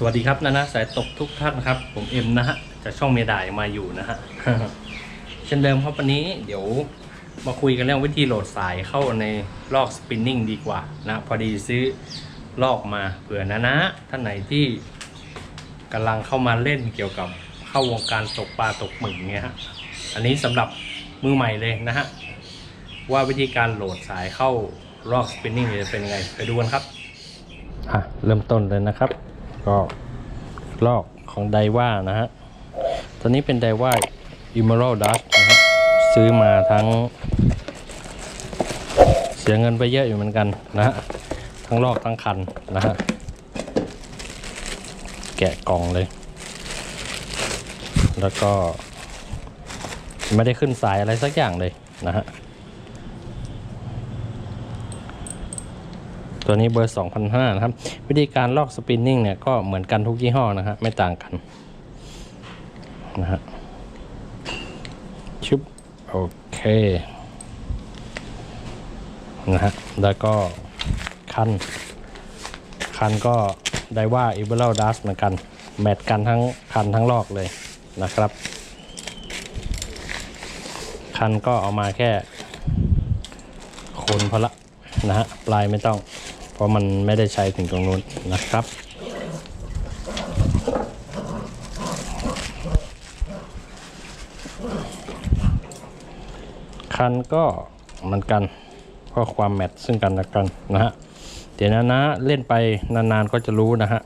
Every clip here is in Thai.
สวัสดีครับนะนะสายตกทุกท่านนะครับ ผมเอ็มนะฮะจากช่องเมดายมาอยู่นะฮะเช่นเดิมครับวันนี้เดี๋ยวมาคุยกันเรื่องวิธีโหลดสายเข้าในลอกสปินนิ่งดีกว่านะพอดีซื้อลอกมาเผื่อนะนะท่านไหนที่กำลังเข้ามาเล่นเกี่ยวกับเข้าวงการตกปลาตกหมึกเงี้ยฮะอันนี้สำหรับมือใหม่เลยนะฮะว่าวิธีการโหลดสายเข้าลอกสปินนิ่งจะเป็นยังไงไปดูกันครับอะเริ่มต้นเลยนะครับ ก็ลอกของไดว่านะฮะ ตัวนี้เป็นไดว่า Emerald Dust นะครับซื้อมาทั้ง เสียเงินไปเยอะอยู่เหมือนกันนะฮะ ทั้งลอกทั้งคันนะฮะ แกะกล่องเลย แล้วก็ ไม่ได้ขึ้นสายอะไรสักอย่างเลยนะฮะ ตัวนี้เบอร์2,500นะครับ วิธีการลอกสปินนิ่งเนี่ยก็เหมือนกันทุกยี่ห้อนะฮะไม่ต่างกันนะฮะชุบโอเคนะฮะแล้วก็คัน คันก็ได้ว่า e v e r a l Dust เหมือนกัน แมทกันทั้งคันทั้งลอกเลยนะครับ คันก็เอามาแค่โคนพอละนะฮะ ปลายไม่ต้อง เพราะมันไม่ได้ใช้ถึงตรงนู้นนะครับ คันก็เหมือนกันเพราะความแมทซึ่งกันและกันนะฮะเดี๋ยวนะนะเล่นไปนานๆก็จะรู้นะฮะ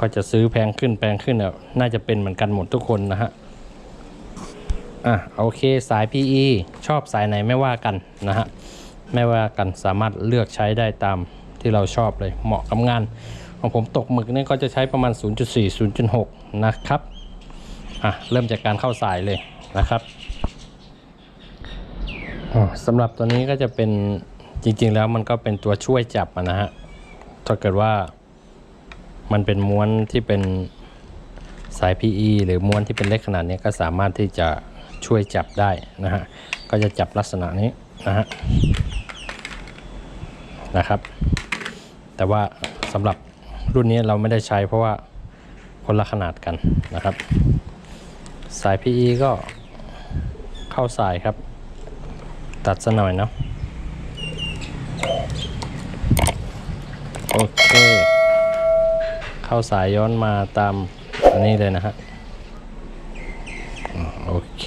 ก็จะซื้อแพงขึ้นแพงขึ้นเนี่ยน่าจะเป็นเหมือนกันหมดทุกคนนะฮะอะโอเคสาย PE ชอบสายไหนไม่ว่ากันนะฮะ ไม่ว่ากันสามารถเลือกใช้ได้ตามที่เราชอบเลยเหมาะกับงาน ของผมตกหมึกนี่ก็จะใช้ประมาณ 0.4 0.6 นะครับอะเริ่มจากการเข้าสายเลยนะครับสำหรับตัวนี้ก็จะเป็นจริงๆแล้วมันก็เป็นตัวช่วยจับนะฮะถ้าเกิดว่ามันเป็นม้วนที่เป็นสาย PE หรือม้วนที่เป็นเล็กขนาดนี้ก็สามารถที่จะช่วยจับได้นะฮะ ก็จะจับลักษณะนี้นะฮะ นะครับ แต่ว่าสำหรับรุ่นนี้เราไม่ได้ใช้เพราะว่าคนละขนาดกันนะครับ สาย PE ก็เข้าสายครับ ตัดซะหน่อยเนาะโอเค เข้าสายย้อนมาตามอันนี้เลยนะฮะโอเค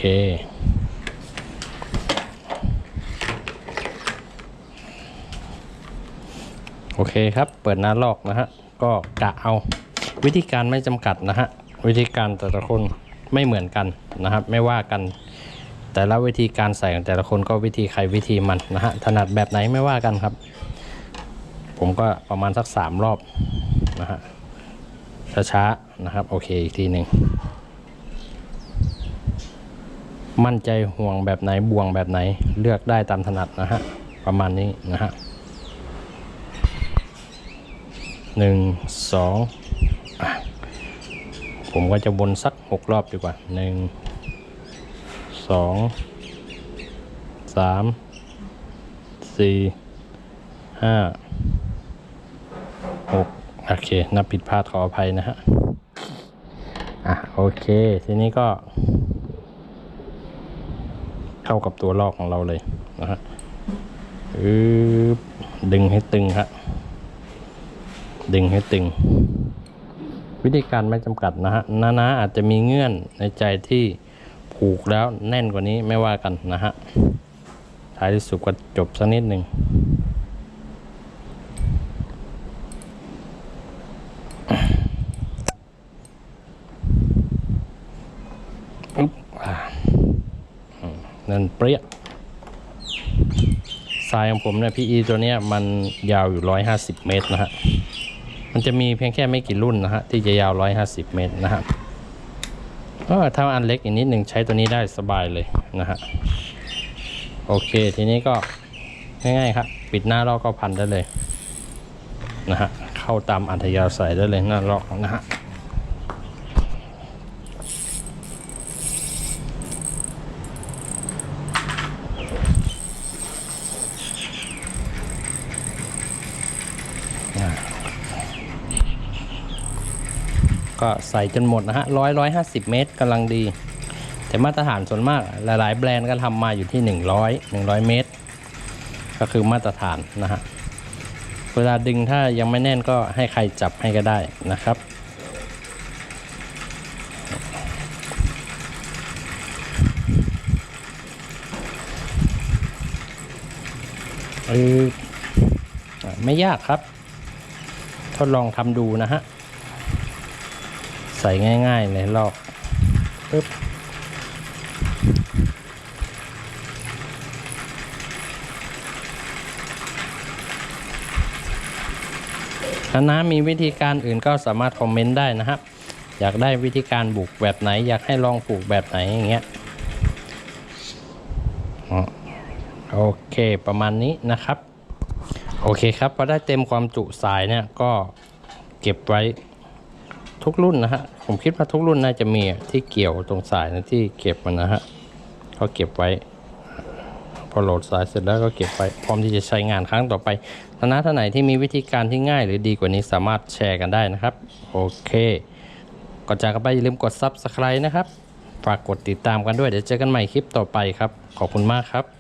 โอเคครับ เปิดหน้าลอกนะฮะ ก็กะเอาวิธีการไม่จำกัดนะฮะ วิธีการแต่ละคนไม่เหมือนกันนะครับ ไม่ว่ากัน แต่ละวิธีการใส่ของแต่ละคนก็วิธีใครวิธีมันนะฮะ ถนัดแบบไหนไม่ว่ากันครับ ผมก็ประมาณสักสามรอบนะฮะ ช้าๆนะครับ โอเคอีกทีหนึ่งมั่นใจห่วงแบบไหนบ่วงแบบไหนเลือกได้ตามถนัดนะฮะ ประมาณนี้นะฮะ หนึ่งสองผมก็จะวนสักหกรอบดีกว่าหนึ่งสองสามสี่ห้าหกโอเค นับผิดพลาดขออภัยนะฮะ อะ โอเค ทีนี้ก็ เข้ากับตัวลอกของเราเลยนะฮะอืบดึงให้ตึงครับ ดึงให้ตึง วิธีการไม่จำกัดนะฮะนานาอาจจะมีเงื่อนในใจที่ผูกแล้วแน่นกว่านี้ไม่ว่ากันนะฮะท้ายที่สุดก็จบสักนิดหนึ่งนั่นเปรี้ยทรายของผมเนี่ย PE ตัวเนี้ยมันยาวอยู่ 150 เมตรนะฮะ มันจะมีเพียงแค่ไม่กี่รุ่นนะฮะที่จะยาว 150 เมตรนะฮะก็ถ้าอันเล็กอีกนิดหนึ่งใช้ตัวนี้ได้สบายเลยนะฮะโอเคทีนี้ก็ง่ายๆครับ ปิดหน้าลอกก็พันได้เลยนะฮะเข้าตามอัธยาศัยได้เลยหน้าลอกนะฮะ ก็ใส่จนหมดนะฮะร้อยร้อยห้าสิบเมตรกำลังดี แต่มาตรฐานส่วนมากหลาย ๆ แบรนด์ก็ทำมาอยู่ที่100 100เมตร ก็คือมาตรฐานนะฮะเวลาดึงถ้ายังไม่แน่นก็ให้ใครจับให้ก็ได้นะครับอออะไม่ยากครับ ทดลองทำดูนะฮะ ใส่ง่ายๆเลยลอกปึ๊บถ้าน้ามีวิธีการอื่นก็สามารถคอมเมนต์ได้นะครับ อยากได้วิธีการบุกแบบไหน อยากให้ลองปลูกแบบไหนอย่างเงี้ยโอเคประมาณนี้นะครับ โอเคครับพอได้เต็มความจุสายเนี่ยก็เก็บไว้ ทุกรุ่นนะฮะ ผมคิดว่าทุกรุ่นน่าจะมีที่เกี่ยวตรงสายนะที่เก็บมันนะฮะก็เก็บไว้ พอโหลดสายเสร็จแล้วก็เก็บไว้พร้อมที่จะใช้งานครั้งต่อไปถ้านะท่านไหนที่มีวิธีการที่ง่าย หรือดีกว่านี้สามารถแชร์กันได้นะครับ โอเค ก่อนจากกันไปอย่าลืมกด Subscribe นะครับ ฝากกดติดตามกันด้วยเดี๋ยวเจอกันใหม่คลิปต่อไปครับ ขอบคุณมากครับ